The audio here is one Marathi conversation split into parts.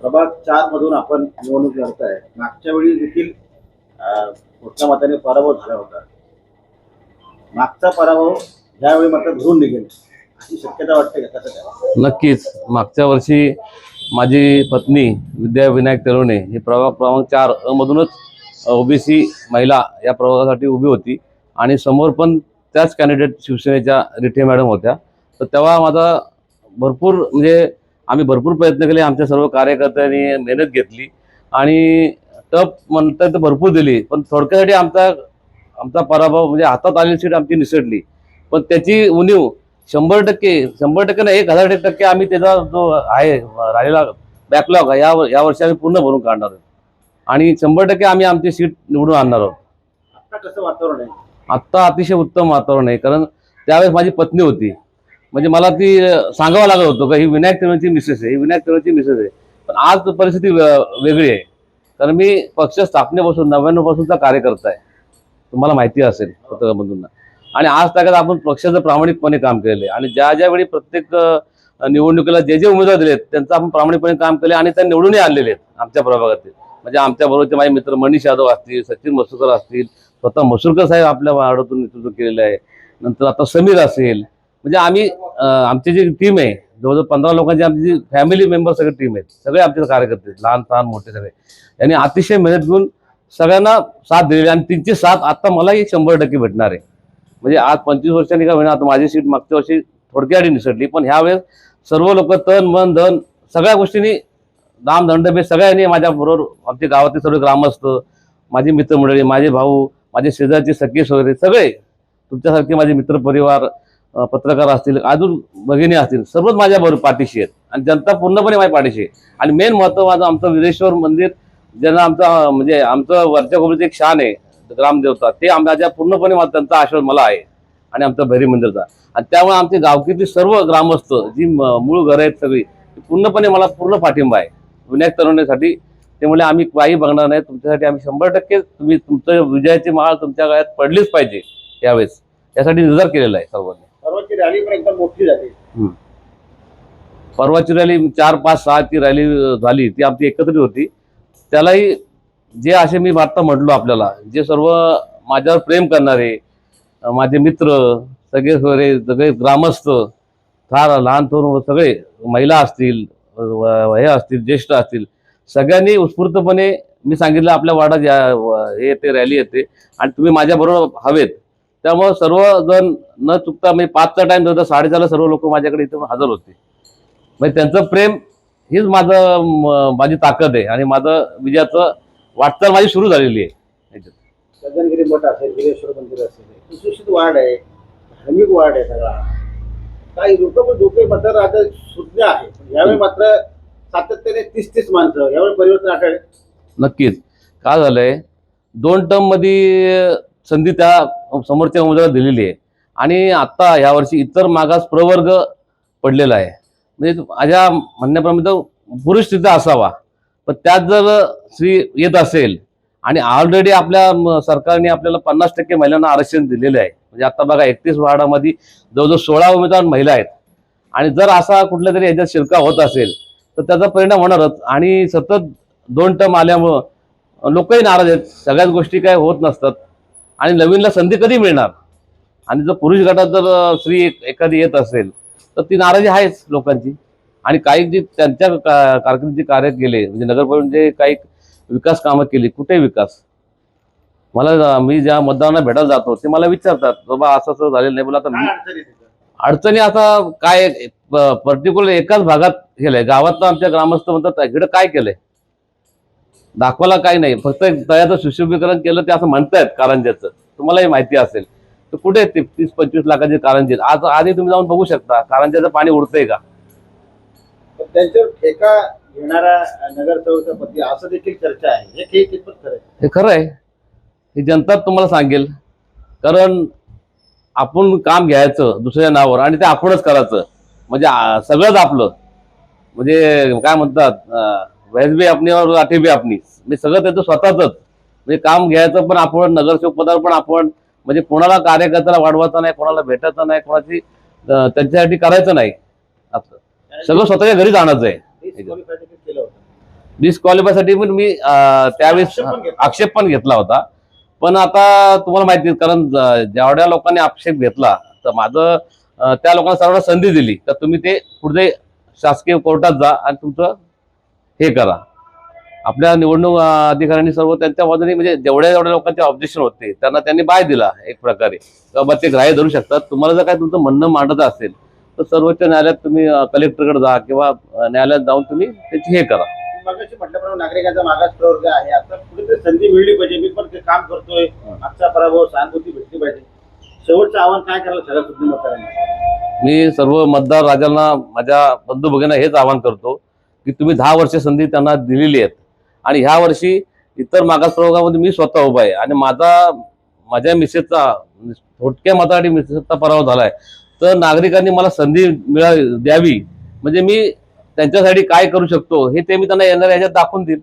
प्रभाग चार मधून आपण निवडणूक लढताय. मागच्या वेळी देखील मोठ्या मताने पराभव झाला होता. मागचा पराभव यावेळी मात्र धरून निघेल अशी शक्यता वाटते का? कसं नक्कीच. मागच्या वर्षी माझी पत्नी विद्या विनायक तेलवणे ही प्रभाग क्रमांक चार अ मधूनच ओबीसी महिला या प्रभागासाठी उभी होती आणि समोर पण त्याच कॅन्डिडेट शिवसेनेच्या रिठे मॅडम होत्या. तर तेव्हा माझा भरपूर म्हणजे आम्ही भरपूर प्रयत्न केले आमच्या सर्व कार्यकर्त्यांनी मेहनत घेतली आणि टप म्हणतात तर भरपूर दिली. पण थोडक्यासाठी आमचा आमचा पराभव म्हणजे हातात आलेली सीट आमची निसटली. पण त्याची उणीव शंभर टक्के शंभर टक्के नाही एक हजार टक्के आम्ही त्याचा जो आहे राहिलेला बॅकलॉग या या वर्षी आम्ही पूर्ण भरून काढणार आहोत. आणि शंभर टक्के आम्ही आमची सीट निवडून आणणार आहोत. आता कसं वातावरण आहे? आत्ता अतिशय उत्तम वातावरण आहे कारण त्यावेळेस माझी पत्नी होती. म्हणजे मला ती सांगावं लागत होतं का ही विनायक तेवणची मिसेस आहे ही विनायक तेवणची मिसेस आहे. पण आज परिस्थिती वेगळी आहे. कारण मी पक्ष स्थापनेपासून नव्याण्णव पासूनचा कार्यकर्ता आहे. तुम्हाला माहिती असेल पत्रकामधून आणि आज ताकद आपण पक्षाचं प्रामाणिकपणे काम केलेलं आहे. आणि ज्या ज्या वेळी प्रत्येक निवडणुकीला जे जे उमेदवार दिलेत त्यांचं आपण प्रामाणिकपणे काम केले आणि त्या निवडूनही आणलेले आहेत आमच्या प्रभागातील. म्हणजे आमच्या बरोबरचे माझे मित्र मनीष यादव असतील सचिन मसूरकर असतील स्वतः मसूरकर साहेब आपल्या वार्डातून नेतृत्व केलेलं आहे. नंतर आता समीर असेल म्हणजे आम्ही आमची जी टीम आहे जवळजवळ पंधरा लोकांची आमची जी फॅमिली मेंबर सगळे टीम आहेत सगळे आमचे कार्यकर्ते लहान लहान मोठे सगळे. यांनी अतिशय मेहनत घेऊन सगळ्यांना साथ दिलेली आणि त्यांची साथ आता मलाही शंभर टक्के भेटणार आहे. म्हणजे आज पंचवीस वर्षांनी का होईना आता माझी सीट मागच्या वर्षी थोडक्यासाठी निसटली पण ह्यावेळेस सर्व लोक तन मन धन सगळ्या गोष्टींनी दाम दंडबे सगळ्यांनी माझ्याबरोबर आमच्या गावातील सर्व ग्रामस्थ माझी मित्रमंडळी माझे भाऊ माझे शेजारचे सखीस वगैरे सगळे तुमच्यासारखे माझे मित्रपरिवार पत्रकार असतील अजून भगिनी असतील सर्वच माझ्या बरोबर पाठीशी आहेत. आणि जनता पूर्णपणे माझ्या पाठीशी आहे. आणि मेन महत्त्वाचं आमचं विरेश्वर मंदिर ज्यांना आमचा म्हणजे आमचं वरच्या कोपऱ्यात एक शान आहे ग्रामदेवता ते आमच्या पूर्णपणे मा- त्यांचा आशीर्वाद मला आहे. आणि आमचं भैरी मंदिरचा. आणि त्यामुळे आमची गावकीतली सर्व ग्रामस्थ जी मूळ घरं आहेत सगळी पूर्णपणे मला पूर्ण पाठिंबा आहे. विनायक तरुणीसाठी त्यामुळे आम्ही काही बघणार नाही तुमच्यासाठी आम्ही शंभर टक्के तुम्ही तुमचं विजयाची माळ तुमच्या गळ्यात पडलीच पाहिजे यावेळेस. यासाठी निर्धार केलेला आहे सर्वांनी. पर्वाची रॅली पण एकदम मोठी झाली. परवाची रॅली चार पाच सहा ती रॅली झाली. ती आमची एकत्रित होती. त्यालाही जे असे मी आता म्हटलो आपल्याला जे सर्व माझ्यावर प्रेम करणारे अं, माझे मित्र सगळे सगळे सगळे ग्रामस्थ फार लहान थोर सगळे महिला असतील व- हे असतील ज्येष्ठ असतील सगळ्यांनी उत्स्फूर्तपणे मी सांगितलं आपल्या वार्डात या व- हे येते रॅली येते. आणि तुम्ही माझ्याबरोबर हवेत. त्यामुळं सर्वजण न चुकता म्हणजे पाचचा टाइम होता साडेचारला सर्व लोक माझ्याकडे इथं हजर होते. म्हणजे त्यांचं प्रेम हीच माझं माझी ताकद आहे. आणि माझं विजयाचं वाटचाल माझी सुरू झालेली आहे. गगनगिरी मठ असेल गिरेश्वर मंदिर असेल सुशिक्षित वार्ड आहे धार्मिक वार्ड आहे सगळा. काही लोक पण लोक मतदार आता सुज्ञ आहे यावेळी मात्र सातत्याने तीस तीस माणसं यावेळी परिवर्तन आढळेल. नक्कीच. काय झालंय? दोन टर्ममध्ये संधी त्या समोरच्या उमेदवाराला दिलेली आहे. आणि आता ह्या वर्षी इतर मागास प्रवर्ग पडलेला आहे. म्हणजे माझ्या म्हणण्याप्रमाणे तर पुरुष तिथं असावा. पण त्यात जर स्त्री येत असेल आणि ऑलरेडी आपल्या म, सरकारने आपल्याला पन्नास टक्के महिलांना आरक्षण दिलेलं आहे. म्हणजे आता बघा एकतीस वार्डामध्ये जवळजवळ सोळा उमेदवार महिला आहेत. आणि जर असा कुठल्या तरी याच्यात शिरका होत असेल तर त्याचा परिणाम होणारच. आणि सतत दोन टर्म आल्यामुळं लोकही नाराज आहेत. सगळ्याच गोष्टी काय होत नसतात. आणि नवीनला संधी कधी मिळणार? आणि जर पुरुष गटात जर स्त्री एखादी येत असेल तर ती नाराजी आहेच लोकांची. आणि काही जी त्यांच्या कारकिर्दीचे कार्य केले म्हणजे नगरपालिकेचे काही विकास कामं केली कुठे विकास? मला मी ज्या मतदारांना भेटायला जातो ते मला विचारतात बाबा असं असं झालेलं नाही. बोला आता अडचणी आता काय पर्टिक्युलर एकाच भागात केलंय. गावातलं आमच्या ग्रामस्थ म्हणतात इकडे काय केलंय? दाखवायला काही नाही. फक्त तळ्याचं सुशोभीकरण केलं ते असं म्हणतायत कारंज्याचं. तुम्हालाही माहिती असेल. तर कुठे ते तीस पंचवीस लाखाचे कारंजे? आज आधी तुम्ही जाऊन बघू शकता. कारंज्याचं पाणी उडतंय का? त्यांच्यावर ठेका घेणारा नगरसेवकचा पती असं देखील चर्चा आहे. हे कितपत खरं आहे. हे खरं आहे. हे जनता तुम्हाला सांगेल. कारण आपण काम घ्यायचं दुसऱ्या नावावर आणि ते आपणच करायचं. म्हणजे सगळंच आपलं. म्हणजे काय म्हणतात व्हॅज बी आपली और बी आपली म्हणजे सगळं त्याचं स्वतःच म्हणजे काम घ्यायचं पण आपण नगरसेवक पदावर पण आपण. म्हणजे कोणाला कार्यकर्त्याला वाढवायचं नाही कोणाला भेटायचं नाही कोणाची त्यांच्यासाठी करायचं नाही. असं सगळं स्वतःच्या घरीच आणायचं आहे. डिस्क्वालिफायसाठी पण मी त्यावेळेस आक्षेप पण घेतला. होता. पण आता तुम्हाला माहिती कारण जेवढ्या लोकांनी आक्षेप घेतला तर माझं त्या लोकांना सर्वांना संधी दिली. तर तुम्ही ते पुढे शासकीय कोर्टात जा आणि तुमचं हे करा. आपल्या निवडणूक अधिकाऱ्यांनी सर्व त्यांच्या बाजूने म्हणजे जेवढ्या जेवढ्या लोकांचे ऑब्जेक्शन होते त्यांना त्यांनी बाय दिला एक प्रकारे. बाबा ते ग्राह्य धरू शकतात. तुम्हाला जर काय तुमचं म्हणणं मांडायचं असेल तर सर्वोच्च न्यायालयात तुम्ही कलेक्टरकडे जा किंवा न्यायालयात जाऊन तुम्ही त्याची हे करा. मगाशी म्हटल्याप्रमाणे नागरिकांचा मागास प्रवर्ग आहे. आता कुठेतरी संधी मिळली पाहिजे. मी पण ते काम करतोय. मागचा पराभव सहानुभूती भेटली पाहिजे. शेवटचं आव्हान काय करायला सगळ्या सुद्धी मतदारांना मी सर्व मतदार राजांना माझ्या बंधू भगिनींना हेच आवाहन करतो की तुम्ही दहा वर्ष संधी त्यांना दिलेली आहेत. आणि ह्या वर्षी इतर मागास प्रवर्गामध्ये मी स्वतः उभा आहे. आणि माझा माझ्या मिसेसचा थोडक्या मतासाठी मिसेसचा पराभव झाला आहे तर नागरिकांनी मला संधी मिळा द्यावी. म्हणजे मी त्यांच्यासाठी काय करू शकतो हे ते मी त्यांना येणाऱ्या याच्यात दाखवून देईल.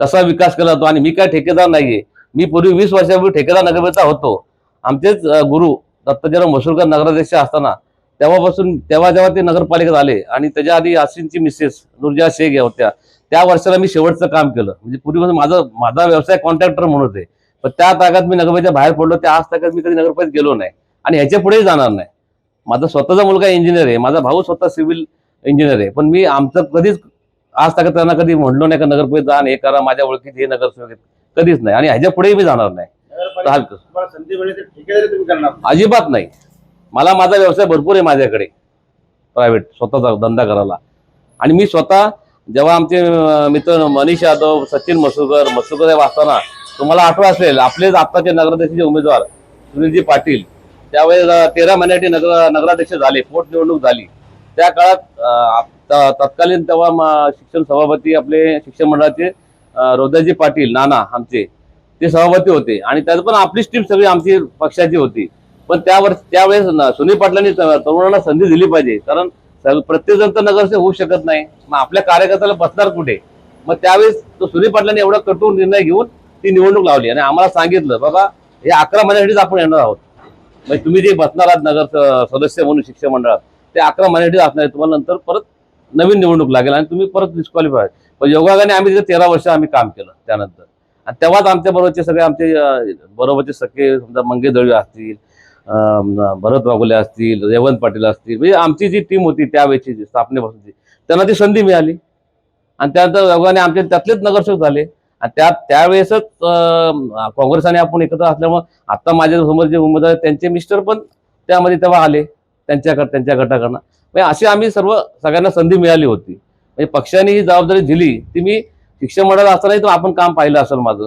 कसा विकास केला जातो आणि मी काय ठेकेदार नाहीये. मी पूर्वी वीस वर्षापूर्वी ठेकेदार नगरचा होतो. आमचेच गुरु दत्ताजीराव मसूरकर नगराध्यक्ष असताना तेव्हापासून तेव्हा जेव्हा ते नगरपालिकेत आले आणि त्याच्या आधी आसिनची मिसेस नुरजा शेख या होत्या त्या वर्षाला मी शेवटचं काम केलं. म्हणजे पूर्वी माझं माझा व्यवसाय कॉन्ट्रॅक्टर म्हणून होते. पण त्या तागात मी नगरपालिकेच्या बाहेर पडलो त्या आज तागात मी कधी नगरपालिकेत गेलो नाही. आणि ह्याच्या पुढेही जाणार नाही. माझा स्वतःचा मुलगा इंजिनियर आहे माझा भाऊ स्वतः सिव्हिल इंजिनियर आहे. पण मी आमचं कधीच आज तागात त्यांना कधी म्हणलो नाही का नगरपालिकेत जा हे करा माझ्या ओळखीत हे नगरसेवक. कधीच नाही. आणि ह्याच्या पुढेही मी जाणार नाही. अजिबात नाही. मला माझा व्यवसाय भरपूर आहे माझ्याकडे. प्रायव्हेट स्वतःचा धंदा करायला. आणि मी स्वतः जेव्हा आमचे मित्र मनीष यादव सचिन मसुकर मसुकर साहेब असताना तुम्हाला आठवत असेल आपलेच आत्ताचे नगराध्यक्षाचे उमेदवार सुनीलजी पाटील त्यावेळेस तेरा महिन्याचे नगर नगराध्यक्ष झाले पोटनिवडणूक झाली. त्या काळात तत्कालीन तेव्हा शिक्षण सभापती आपले शिक्षण मंडळाचे रोदाजी पाटील नाना आमचे ते सभापती होते. आणि त्यात पण आपलीच टीम सगळी आमची पक्षाची होती. पण त्यावर त्यावेळेस सुनील पाटलांनी तरुणांना संधी दिली पाहिजे. कारण प्रत्येकजण प्रत्येक जण तर नगरसेवक होऊ शकत नाही. मग आपल्या कार्यकर्त्याला बसणार कुठे? मग त्यावेळेस तो सुनील पाटलांनी एवढा कठोर निर्णय घेऊन ती निवडणूक लावली. आणि आम्हाला सांगितलं बाबा हे अकरा महिन्यासाठीच आपण येणार आहोत. म्हणजे तुम्ही जे बसणार आहात नगर सदस्य म्हणून शिक्षण मंडळात ते अकरा महिन्यासाठीच असणार आहे. तुम्हाला नंतर परत नवीन निवडणूक लागेल आणि तुम्ही परत डिस्क्वालिफाय पण योगाने आम्ही तिथे तेरा वर्ष आम्ही काम केलं त्यानंतर. आणि तेव्हाच आमच्या बरोबरचे सगळे आमचे बरोबरचे सगळे समजा मंगे दळवे असतील भरत वाघोले असतील रेवंत पाटील असतील म्हणजे आमची जी टीम होती त्यावेळेची जी स्थापनेपासूनची त्यांना ती संधी मिळाली. आणि त्यानंतर योगाने आमचे त्यातलेच नगरसेवक झाले. आणि त्या त्यावेळेसच काँग्रेस आणि आपण एकत्र असल्यामुळे आता माझ्यासमोर जे उमेदवार त्यांचे मिस्टर पण त्यामध्ये तेव्हा आले त्यांच्याकडे त्यांच्या गटाकडनं. म्हणजे अशी आम्ही सर्व सगळ्यांना संधी मिळाली होती. म्हणजे पक्षाने ही जबाबदारी दिली ती मी शिक्षण मंडळात असतानाही तो आपण काम पाहिलं असेल माझं.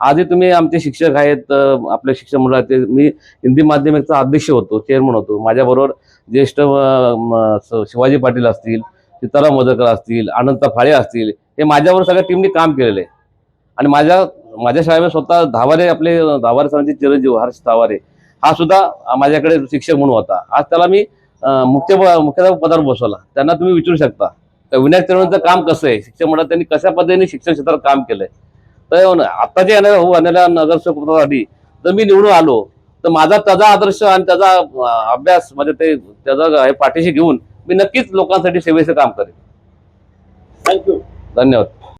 आजही तुम्ही आमचे शिक्षक आहेत अं, आपल्या शिक्षण ते मी हिंदी माध्यमिकचा अध्यक्ष होतो चेअरमन होतो. माझ्याबरोबर ज्येष्ठ म, स- शिवाजी पाटील असतील सीताराम मोदकर असतील अनंत फाळे असतील हे माझ्यावर सगळ्या टीमने काम केलेलं आहे. आणि माझ्या माझ्या शाळेमध्ये स्वतः धावारे आपले धावारे सरांचे चिरंजीव हर्ष धावारे. हा सुद्धा माझ्याकडे शिक्षक म्हणून होता. आज त्याला मी मुख्य मुख्याध्यापक पदावर बसवला. त्यांना तुम्ही विचारू शकता. का विनायक तरुणांचं काम कसं आहे? शिक्षक मंडळात त्यांनी कशा पद्धतीने शिक्षण क्षेत्रात काम केलंय? तर आता जे येणाऱ्या हो येणाऱ्या नगरसेवक पदासाठी जर मी निवडून आलो तर माझा त्याचा आदर्श आणि त्याचा अभ्यास म्हणजे ते त्याचा हे पाठीशी घेऊन मी नक्कीच लोकांसाठी सेवेचं काम करेन. थँक्यू धन्यवाद.